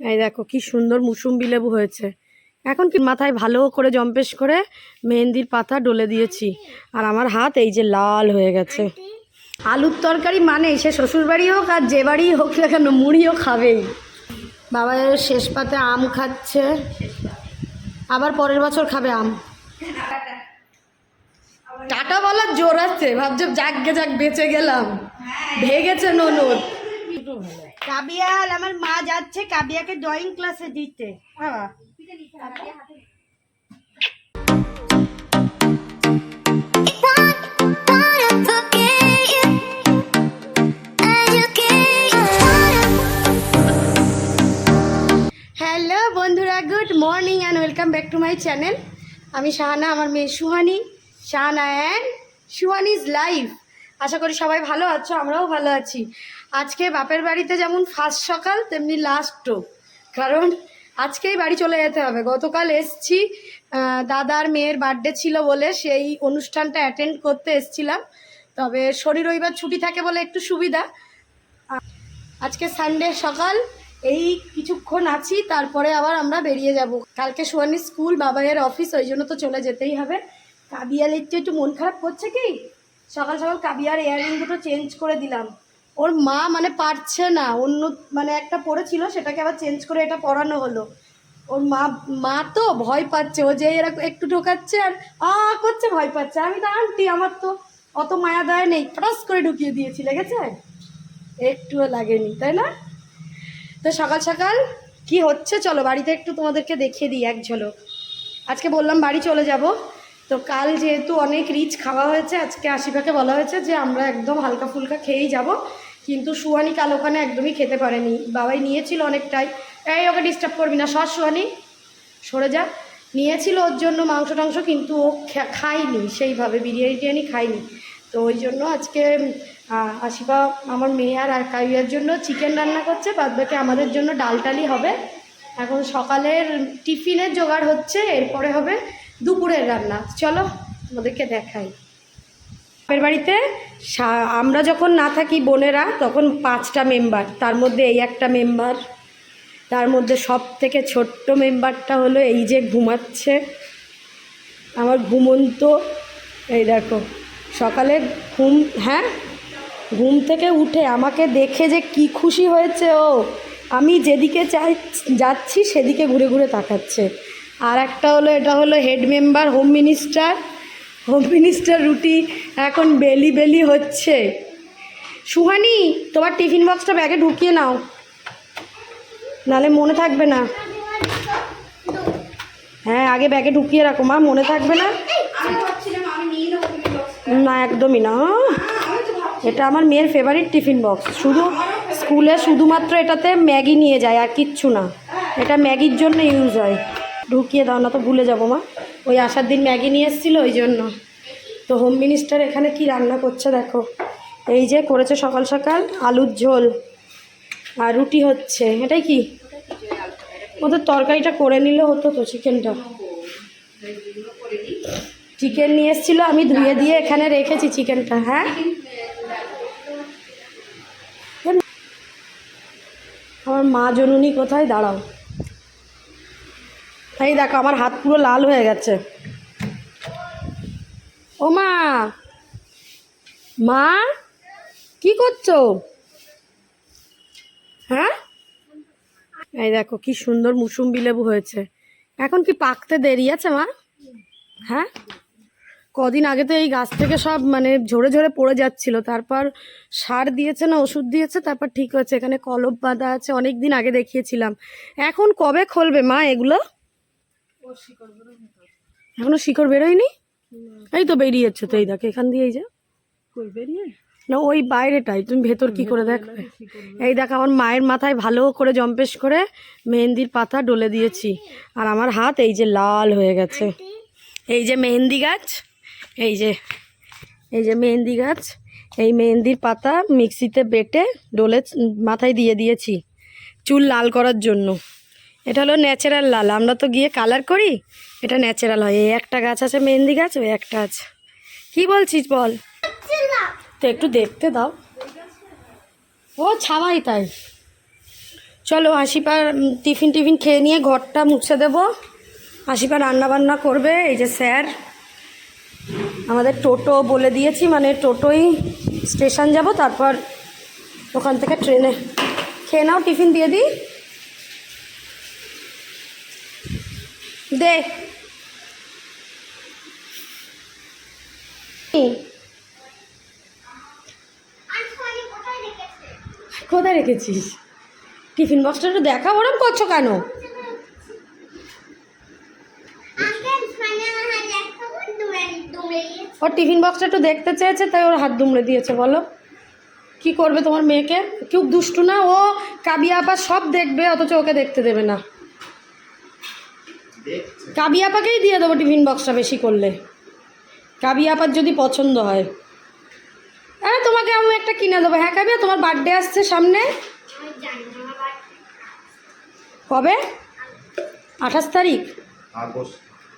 এই দেখো, কি সুন্দর মুসুম্বি লেবু হয়েছে। এখন কি মাথায় ভালো করে জম্পেশ করে মেহেন্দির পাতা ডলে দিয়েছি। আর আমার হাত এই যে লাল হয়ে গেছে। আলুর তরকারি মানে সে শ্বশুর বাড়ি হোক আর যে বাড়ি হোক না কেন, মুড়িও খাবেই। বাবা শেষ পাতে আম খাচ্ছে। আবার পরের বছর খাবে আম। টাটা বলার জোর আছে। ভাবছ যাকগে যাক বেঁচে গেলাম। ভেগেছে ননদ। কাবিয়াল, আমার মা যাচ্ছে কাবিয়াকে ড্রয়িং ক্লাসে দিতে। হ্যালো বন্ধুরা good morning and welcome back to my channel আমি শাহানা, আমার মেয়ে সুহানি। শাহানা অ্যান্ড সুহানিজ লাইফ আশা করি সবাই ভালো আছো, আমরাও ভালো আছি। আজকে বাপের বাড়িতে যেমন ফার্স্ট সকাল, তেমনি লাস্টও কারণ আজকেই বাড়ি চলে যেতে হবে। গতকাল এসছি দাদার মেয়ের বার্থডে ছিল বলে সেই অনুষ্ঠানটা অ্যাটেন্ড করতে এসছিলাম। তবে শনি রবিবার ছুটি থাকে বলে একটু সুবিধা। আজকে সানডে সকাল, এই কিছুক্ষণ আছি, তারপরে আবার আমরা বেরিয়ে যাব। কালকে সোয়ানির স্কুল বাবাইয়ের অফিস ওই জন্য তো চলে যেতেই হবে। কাবিয়ার একটু মন খারাপ করছে কি? সকাল সকাল কাবিয়ার ইয়াররিং দুটো চেঞ্জ করে দিলাম। ওর মা মানে পারছে না, অন্য মানে একটা পড়েছিল, সেটাকে আবার চেঞ্জ করে এটা পড়ানো হলো। ওর মা মা তো ভয় পাচ্ছে, ও যে এরকম একটু ঢোকাচ্ছে আর আ করছে, ভয় পাচ্ছে। আমি তো আন্টি, আমার তো অত মায়া দয়া নেই। ফটাস করে ঢুকিয়ে দিয়েছি, লেগেছে? একটুও লাগেনি, তাই না? তো সকাল সকাল কি হচ্ছে চলো, বাড়িতে একটু তোমাদেরকে দেখিয়ে দিই এক ঝলক। আজকে বললাম বাড়ি চলে যাব। তো কাল যেহেতু অনেক রিচ খাওয়া হয়েছে, আজকে আশিফাকে বলা হয়েছে যে আমরা একদম হালকা ফুলকা খেয়েই যাব। কিন্তু সুহানি কাল ওখানে একদমই খেতে পারেনি। বাবাই নিয়েছিল অনেকটাই। এই ওকে ডিস্টার্ব করবি না, সর সুহানি। সরে যা। নিয়েছিল ওর জন্য মাংস টাংস, কিন্তু ও খায়নি। সেইভাবে বিরিয়ানি টিরিয়ানি খায়নি। তো ওই জন্য আজকে আশিফা আমার মেয়ে আর আর কাইয়ার জন্য চিকেন রান্না করছে। বাদ বাকি আমাদের জন্য ডাল টালি হবে। এখন সকালের টিফিনের জোগাড় হচ্ছে, এরপরে হবে দুপুরের রান্না। চলো আমাদেরকে দেখাই। বাপের বাড়িতে আমরা যখন না থাকি বোনেরা, তখন পাঁচটা মেম্বার, তার মধ্যে এই একটা মেম্বার, তার মধ্যে সব থেকে ছোট্ট মেম্বারটা হলো এই যে ঘুমাচ্ছে, আমার ঘুমন্ত, এই দেখো, সকালে ঘুম হ্যাঁ? ঘুম থেকে উঠে আমাকে দেখে যে কি খুশি হয়েছে ও, আমি যেদিকে চাই, যাচ্ছি সেদিকে ঘুরে ঘুরে তাকাচ্ছে। আর একটা হলো, এটা হলো head member home minister home minister রুটি এখন বেলি বেলি হচ্ছে। সুহানি, তোমার টিফিন বক্সটা ব্যাগে ঢুকিয়ে নাও। নালে মনে থাকবে না। হ্যাঁ আগে ব্যাগে ঢুকিয়ে রাখো, মা, মনে থাকবে না? না, একদমই না। এটা আমার মেয়ের ফেভারিট টিফিন বক্স শুধু স্কুলে শুধুমাত্র এটাতে ম্যাগি নিয়ে যায় আর কিচ্ছু না। এটা ম্যাগির জন্য ইউজ হয়। ঢুকিয়ে দাও, না তো ভুলে যাব, মা। ওই আসার দিন ম্যাগি নিয়ে এসেছিল, ওই জন্য। তো হোম মিনিস্টার এখানে কি রান্না করছে দেখো। এই যে করেছে সকাল সকাল আলুর ঝোল আর রুটি হচ্ছে। এটাই কি? ওদের তরকারিটা করে নিলে হতো তো চিকেনটা। চিকেন নিয়ে এসেছিল, আমি ধুয়ে দিয়ে এখানে রেখেছি চিকেনটা হ্যাঁ? আমার মা জননী কোথায়? দাঁড়াও। এই দেখো, আমার হাত পুরো লাল হয়ে গেছে। ও মা! মা? কি করছ? হ্যাঁ? এই দেখো, কি সুন্দর মুসুম্বি লেবু হয়েছে। এখন কি পাকতে দেরি আছে, মা? হ্যাঁ? কদিন আগে তো এই গাছ থেকে সব মানে ঝরে ঝরে পড়ে যাচ্ছিল। তারপর সার দিয়েছে না, ওষুধ দিয়েছে, তারপর ঠিক হয়েছে। এখানে কলব বাঁধা আছে, অনেক দিন আগে দেখিয়েছিলাম। এখন কবে খুলবে, মা, এগুলো? এখনও শিকড় বেরোয়নি? এই তো বেরিয়েছে তো এই দেখো এখান দিয়ে এই যে না ওই বাইরেটাই তুমি ভেতর কি করে দেখবে এই দেখ আমার মায়ের মাথায় ভালো করে জম্পেশ করে মেহেন্দির পাতা ডলে দিয়েছি। আর আমার হাত এই যে লাল হয়ে গেছে। এই যে মেহেন্দি গাছ এই যে এই যে মেহেন্দি গাছ এই মেহেন্দির পাতা মিক্সিতে বেটে ডলে মাথায় দিয়ে দিয়েছি। চুল লাল করার জন্য। এটা হলো ন্যাচারাল লাল। আমরা তো গিয়ে কালার করি, এটা ন্যাচারাল হয়। এই একটা গাছ আছে মেহেন্দি গাছ, ওই একটা আছে। কি বলছিস বল? তো একটু দেখতে দাও। ও, ছাওয়াই তাই। চলো, আশিপার টিফিন টিফিন খেয়ে নিয়ে ঘরটা মুছে দেবো। আশিপা রান্না বান্না করবে, এই যে স্যার। আমাদের টোটো বলে দিয়েছি মানে টোটোই স্টেশন যাব, তারপর ওখান থেকে ট্রেনে। খেয়ে নাও, টিফিন দিয়ে দিই। দে? কোথায় রেখেছিস? টিফিন বক্সটা একটু দেখা, ওরম করছ কেন? ওর টিফিন বক্সটা একটু দেখতে চেয়েছে, তাই ওর হাত দুমড়ে দিয়েছে, বলো। কি করবে তোমার মেয়েকে? কেউ দুষ্টু না, ও কাবিয়া আপা সব দেখবে, অথচ ওকে দেখতে দেবে না। কাবিয়া আপাকেই দিয়ে দেবো টিফিন বক্সটা বেশি করলে। কাবিয়া আপার যদি পছন্দ হয়। হ্যাঁ তোমাকে আমি একটা কিনে দেবো। হ্যাঁ কাবিয়া তোমার বার্থডে আসছে সামনে। কবে? আঠাশ তারিখ?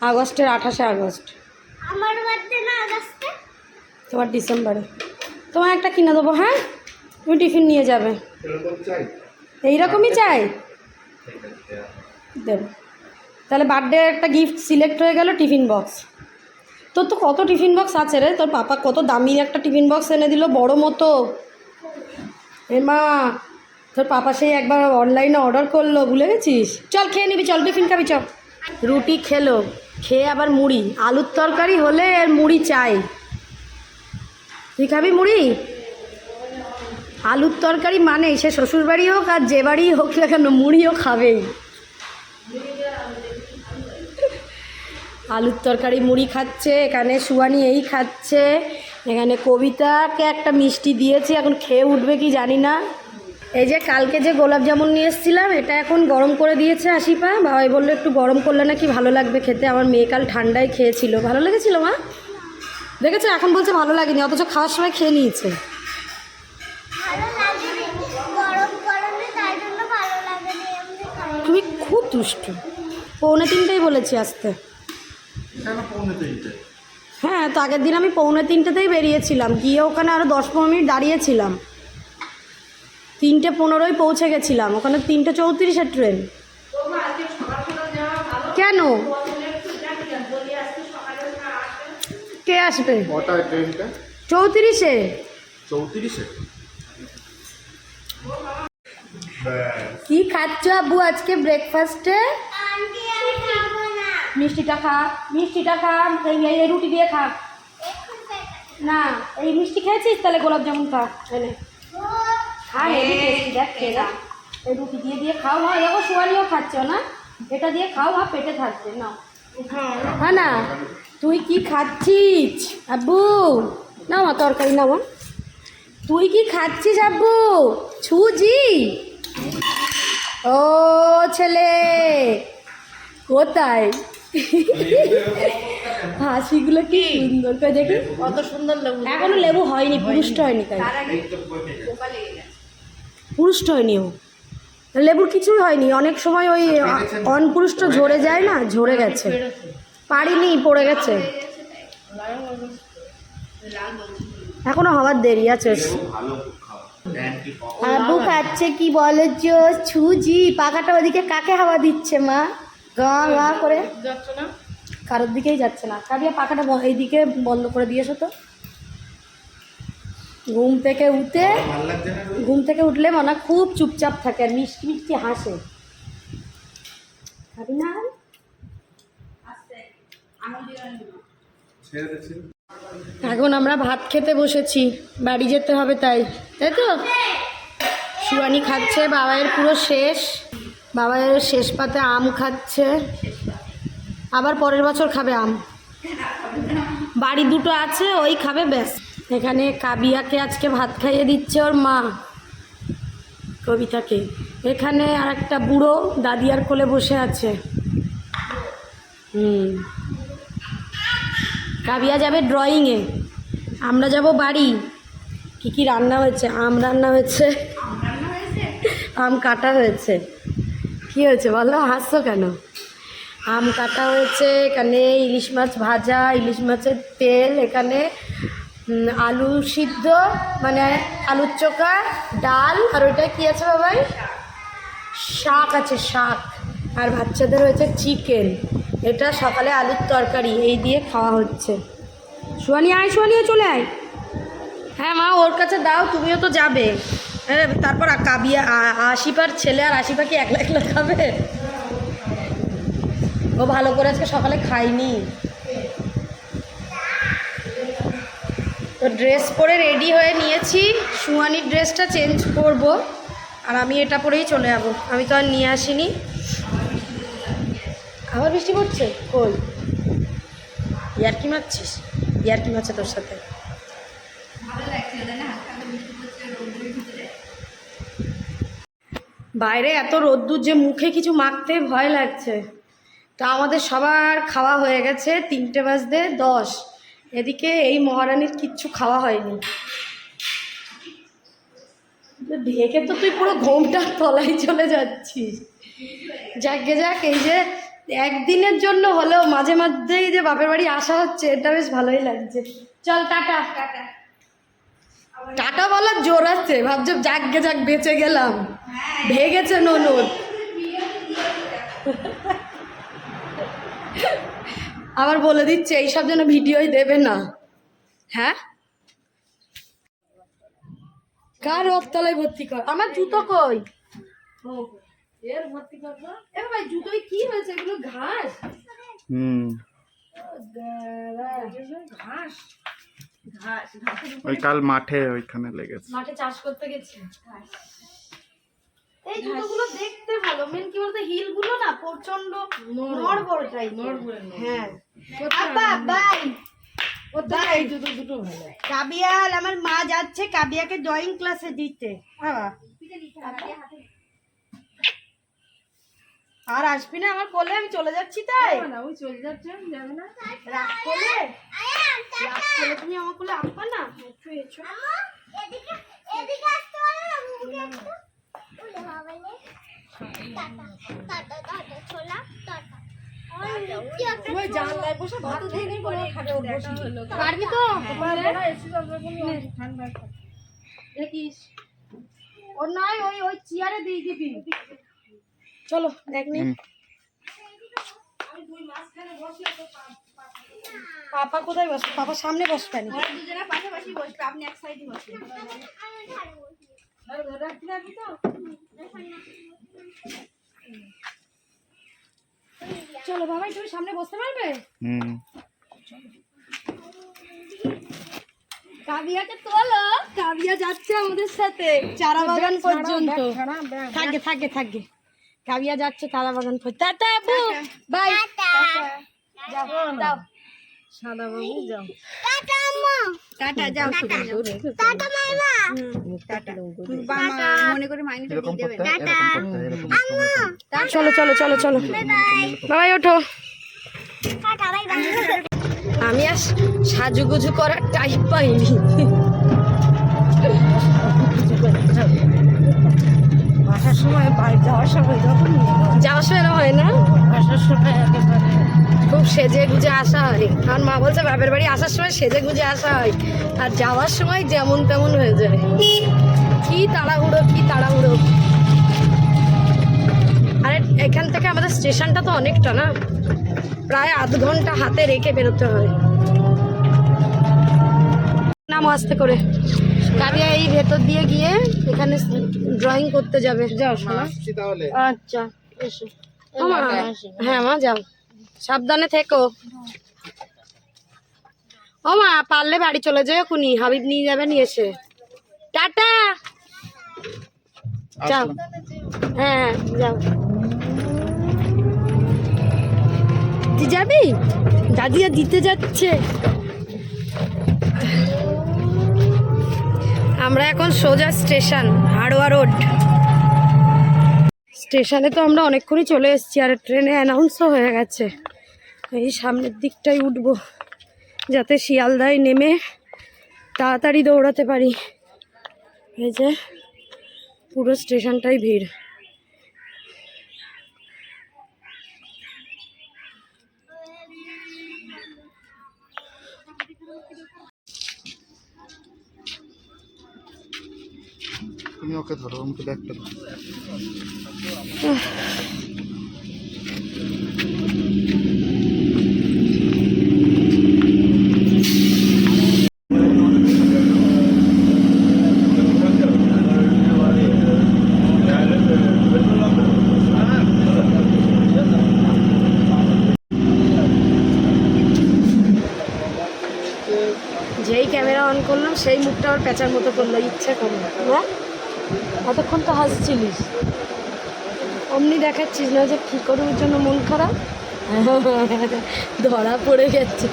আগস্টের আঠাশে আগস্ট। আমার তোমার ডিসেম্বরে। তোমার একটা কিনে দেবো হ্যাঁ? তুমি টিফিন নিয়ে যাবে। চাই। এইরকমই চাই? ঠিক দেব। তাহলে বার্থডে একটা গিফট সিলেক্ট হয়ে গেল টিফিন বক্স তোর তো কত টিফিন বক্স আছে রে? তোর পাপা কত দামি একটা টিফিন বক্স এনে দিল, বড় মতো। এ মা, তোর পাপা সেই একবার অনলাইনে অর্ডার করল, ভুলে গেছিস? চল খেয়ে নিবি, চল টিফিন খাবি, চল। রুটি খেলো, খেয়ে আবার মুড়ি। আলুর তরকারি হলে আর মুড়ি চাই। তুই খাবি মুড়ি? আলুর তরকারি মানে সে শ্বশুরবাড়ি হোক আর যে বাড়ি হোক না কেন, মুড়িও খাবেই। আলুর তরকারি মুড়ি খাচ্ছে এখানে সুয়ানি এই খাচ্ছে এখানে কবিতাকে একটা মিষ্টি দিয়েছি এখন খেয়ে উঠবে কি জানি না। এই যে কালকে যে গোলাপ জামুন নিয়ে এসেছিলাম এটা এখন গরম করে দিয়েছে আশিপা। বাবাই বলল একটু গরম করলে নাকি ভালো লাগবে খেতে। আমার মেয়ে কাল ঠান্ডায় খেয়েছিল। ভালো লেগেছিল মা? দেখেছ? এখন বলছে ভালো লাগেনি অথচ খাওয়ার সময় খেয়ে নিয়েছে। তুমি খুব দুষ্টু। পৌনে তিনটেই বলেছি আসতে। কেন পৌনে তিনটে? হ্যাঁ তো আগের দিন আমি পৌনে তিনটেতেই বেরিয়েছিলাম। গিয়ে ওখানে আরও দশ পনেরো মিনিট দাঁড়িয়েছিলাম। তিনটে পনেরোই পৌঁছে গেছিলাম। ওখানে তিনটে চৌত্রিশের ট্রেন। কেন? কে আসবে? চৌত্রিশে? চৌত্রিশে? কি খাচ্ছ আব্বু আজকে ব্রেকফাস্টে মিষ্টিটা খা মিষ্টিটা খা এই রুটি দিয়ে খা না এই মিষ্টি খেয়েছিস? তাহলে গোলাপ জামুন খা এনে। খা দেখ দেখ। এই রুটি দিয়ে দিয়ে খাও মা। দেখো সোয়ালিও খাচ্ছ না। এটা দিয়ে খাও মা পেটে থাকছে না হ্যাঁ না? তুই কি খাচ্ছিস আব্বু? না মা তরকারি না মা। তুই কি খাচ্ছিস আব্বু? ছুজি? ও ছেলে। কোথায়? হাসিগুলো কি সুন্দর করে দেখি। কত সুন্দর লেবু। এখনও লেবু হয়নি পুরুষ্ট হয়নি তাই। পুরুষ্ট হয়নি ও। লেবুর কিছুই হয়নি অনেক সময় ওই অনপুরুষ্ট ঝরে যায় না ঝরে গেছে। পারিনি পড়ে গেছে। এখনও হওয়ার দেরি আছে। আবু খাচ্ছে কি বলেছ ছুজি পাখাটা ওদিকে কাকে হাওয়া দিচ্ছে মা? গা গা করে যাচ্ছ না? কারোর দিকেই যাচ্ছে না। কাবিয়া পাখাটা ব- এইদিকে বন্ধ করে দিয়েছ তো। ঘুম থেকে উঠে? ঘুম থেকে উঠলে মনে খুব চুপচাপ থাকে আর মিষ্টি মিষ্টি হাসে। খাবি না এখন আমরা ভাত খেতে বসেছি। বাড়ি যেতে হবে তাই। তাই তো? সুয়ানি খাচ্ছে বাবাইয়ের পুরো শেষ। বাবাইয়ের শেষ পাতে আম খাচ্ছে। আবার পরের বছর খাবে আম। বাড়ি দুটো আছে, ওই খাবে ব্যাস। এখানে কাবিয়াকে আজকে ভাত খাইয়ে দিচ্ছে ওর মা, কবিতাকে। এখানে আর একটা বুড়ো দাদিয়ার কোলে বসে আছে। হুম। কাবিয়া যাবে ড্রয়িংয়ে আমরা যাব বাড়ি। কি কি রান্না হয়েছে? আম রান্না হয়েছে। আম কাটা হয়েছে। কি হয়েছে বলো? হাসছো কেন? আম কাটা হয়েছে, এখানে ইলিশ মাছ ভাজা, ইলিশ মাছের তেল, এখানে আলু সিদ্ধ মানে আলুর চোখা, ডাল, আর ওইটা কি আছে বাবাই? শাক আছে, শাক। আর বাচ্চাদের হয়েছে চিকেন। এটা সকালে আলুর তরকারি, এই দিয়ে খাওয়া হচ্ছে। সোয়ানি আয় সোয়ানিও চলে আয়। হ্যাঁ মা, ওর কাছে দাও, তুমিও তো যাবে। আরে, তারপর কাবিয়া আশিপার ছেলে আর আশিপা কি একলা একলা খাবে? ও ভালো করে আজকে সকালে খাইনি তো ড্রেস পরে রেডি হয়ে নিয়েছি। সুহানির ড্রেসটা চেঞ্জ করব। আর আমি এটা পরেই চলে যাব। আমি তো আর নিয়ে আসিনি। আবার বৃষ্টি পড়ছে? কই? ইয়ার্কি মারছিস? ইয়ার্কি মারছে তোর সাথে? বাইরে এত রোদ্দুর যে মুখে কিছু মাখতে ভয় লাগছে। তা আমাদের সবার খাওয়া হয়ে গেছে তিনটে বাজতে দশ। এদিকে এই মহারানীর কিচ্ছু খাওয়া হয়নি। ঢেকে তো তুই পুরো ঘোমটার তলায় চলে যাচ্ছিস। যাকে যাক, এই যে একদিনের জন্য হলেও মাঝে মাঝেই যে বাপের বাড়ি আসা হচ্ছে, এটা বেশ ভালোই লাগছে। চল, টাটা। টাটা। টাটা বলার জোর আছে। ভাবছ যাকে যাক বেঁচে গেলাম। ভেগেছে ননদ। আবার বলে দিচ্ছে এইসব যেন ভিডিওই দেবে না। হ্যাঁ? কার রথতলায় ভর্তি কর? আমার জুতো কই? এর ভর্তি করব এ ভাই জুতোয় কি হয়েছে? এগুলো ঘাস? হুম। ঘাস। ওই কাল মাঠে ওইখানে লেগেছে। মাঠে চাষ করতে গেছি। এই জুতোগুলো দেখতে ভালো। মেন কি বলতো হিলগুলো না প্রচণ্ড নড়বড় টাইপ হ্যাঁ। আব্বা বাই। এই জুতো দুটো ভালো কাবিয়াল আমার মা যাচ্ছে কাবিয়াকে ড্রয়িং ক্লাসে দিতে। বাবা। আর আসবি না আমার কোলে? আমি চলে যাচ্ছি তাই। না ওই চলে যাচ্ছে যাবে না। রাগ কোলে? রাগ কোলে তুমি আমার কোলে আসবা না? একটু এসো। এদিকে এদিকে আসতে পারো না মুখে একটু? উলে হবে না টাটা টাটা ছোলা টাটা। ওই জানলায় বসে ভাত খেয়ে পরে পারবি তো? দেখিস। ওর নয় ওই ওই চেয়ারে দিয়ে দিবি। চলো দেখ নি। পাপা কোথায় বসবে? পাপা সামনে বসবে না। চলো বাবাই তুমি সামনে বসতে পারবে? হুম। কাবিয়াকে তোলো কাবিয়া যাচ্ছে আমাদের সাথে চারা বাগান পর্যন্ত। থাকে থাকে থাকে। কাবিয়া যাচ্ছে চারা বাগান পর্যন্ত টাটা আপু বাই। যাও যাও সাদা বাবু যাও। টাটা আম্মা টাটা যাও। Ta ta. মাইমা। মনে করে মাইনে করতে এরকম করতে এরকম করতে। চলো চলো চলো চলো। বাবাই ওঠো। টাটা বাই বাই আমি আর সাজুগুজু করার টাইম পাইনি। যাওয়ার সময় যখন যাওয়ার সময় হয় না? আসার সময় একেবারে। খুব সেজে গুজে আসা হয়। আর মা বলছে বাপের বাড়ি আসার সময় সেজে গুজে আসা হয়। আর যাওয়ার সময় যেমন তেমন হয়ে যায় কি তাড়াহুড়ো কি তাড়াহুড়ো। আরে এখান থেকে আমাদের স্টেশনটা তো অনেকটা না? প্রায় আধ ঘণ্টা হাতে রেখে বেরোতে হয়। নাম আস্তে করে। কাবিয়া এই ভেতর দিয়ে গিয়ে এখানে ড্রয়িং করতে যাবে। যাও তাহলে। আচ্ছা এসো। হ্যাঁ মা যাও। সাবধানে থেকো। ও মা পারলে বাড়ি চলে যাও এখনই হাবিব নিয়ে যাবে নিয়ে এসে। টাটা! যাও। হ্যাঁ যাও। তুই যাবি? দাদিয়া দিতে যাচ্ছে। আমরা এখন সোজা স্টেশন, হাড়োয়া রোড। স্টেশনে তো আমরা অনেকক্ষণই চলে এসেছি আর ট্রেনে অ্যানাউন্সও হয়ে গেছে। এই সামনের দিকটাই উঠবো, যাতে শিয়ালদায় নেমে তাড়াতাড়ি দৌড়াতে পারি। এই যে, পুরো স্টেশনটাই ভিড়। ওকে ধরো, আমাকে ব্যাগটা যেই ক্যামেরা অন করলাম, সেই মুখটা আবার প্যাঁচার মতো করল, ইচ্ছে করে না। এতক্ষণ তো হাসছিলিস? অমনি দেখাচ্ছিস না যে কী করব জন্য মন খারাপ? ধরা পড়ে গেছে।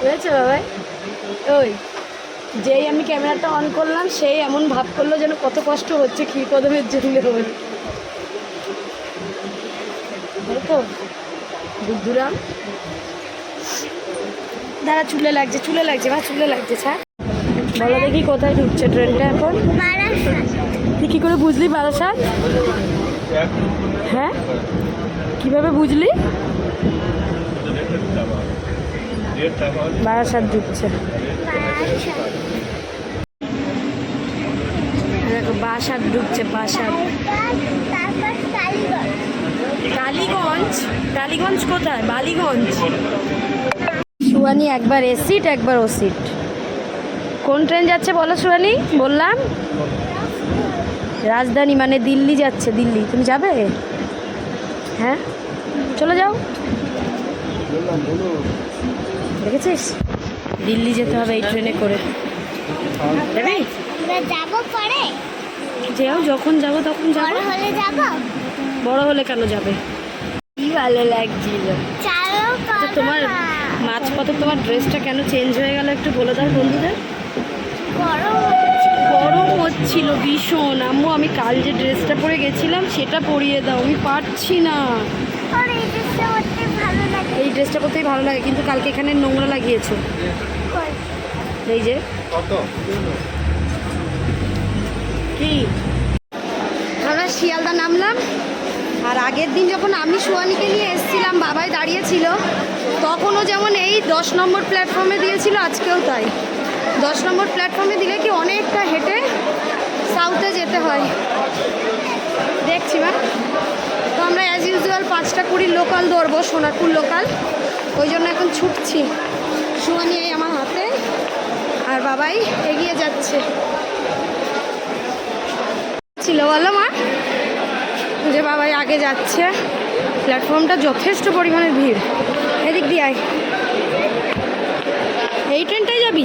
বুঝেছ বাবাই? ওই, যেই আমি ক্যামেরাটা অন করলাম, সেই এমন ভাব করল যেন কত কষ্ট হচ্ছে ক্ষীর কদমের জন্য। তো? বুদ্ধুরাম? দাঁড়া, চুলে লাগছে চুলে লাগছে বা চুলে লাগছে স্যার বলো দেখি কোথায় ঢুকছে ট্রেনটা এখন? তুই কী করে বুঝলি বারাসাত? হ্যাঁ? কীভাবে বুঝলি? বারাসাত ঢুকছে। দেখো বাসাত ঢুকছে বাসাত কালীগঞ্জ? টালিগঞ্জ কোথায়? বালিগঞ্জ। সুয়ানি একবার এ সিট, একবার ও সিট। কোন ট্রেন যাচ্ছে বলো সুয়ানি বললাম। রাজধানী মানে দিল্লি যাচ্ছে দিল্লি। তুমি যাবে? হ্যাঁ? চলে যাও। দেখেছিস? দিল্লি যেতে হবে এই ট্রেনে করে। যাব পরে। যাও যখন যাব তখন যাব। হলে যাব? বড় হলে কেন যাবে? কি ভালো লাগছিল। আচ্ছা, তোমার মাঝপথে তোমার ড্রেসটা কেন চেঞ্জ হয়ে গেল একটু বলে দাও বন্ধুদের। গরম গরম হচ্ছিল ভীষণ। আম্মু আমি কাল যে ড্রেসটা পরে গেছিলাম সেটা পরিয়ে দাও আমি পারছি না। আর এই ড্রেসটা করতে ভালো লাগে। করতেই ভালো লাগে কিন্তু কালকে এখানে নোংরা লাগিয়েছো। এই যে। কি? আমরা শিয়ালদা নামলাম আর আগের দিন যখন আমি সুয়ানিকে নিয়ে এসেছিলাম বাবাই দাঁড়িয়েছিল তখনও যেমন এই দশ নম্বর প্ল্যাটফর্মে দিয়েছিল আজকেও তাই। দশ নম্বর প্ল্যাটফর্মে দিলে কি অনেকটা হেঁটে সাউথে যেতে হয়। দেখছি ম্যাম তো আমরা অ্যাজ ইউজুয়াল পাঁচটা কুড়ির লোকাল ধরবো, সোনারপুর লোকাল ওই জন্য এখন ছুটছি। সুয়ানি এই আমার হাতে, আর বাবাই এগিয়ে যাচ্ছে। ছিল বলো মা? যে বাবাই আগে যাচ্ছে। প্ল্যাটফর্মটা যথেষ্ট পরিমাণে ভিড়। এদিক দিয়ে আয়। এই ট্রেনটাই যাবি?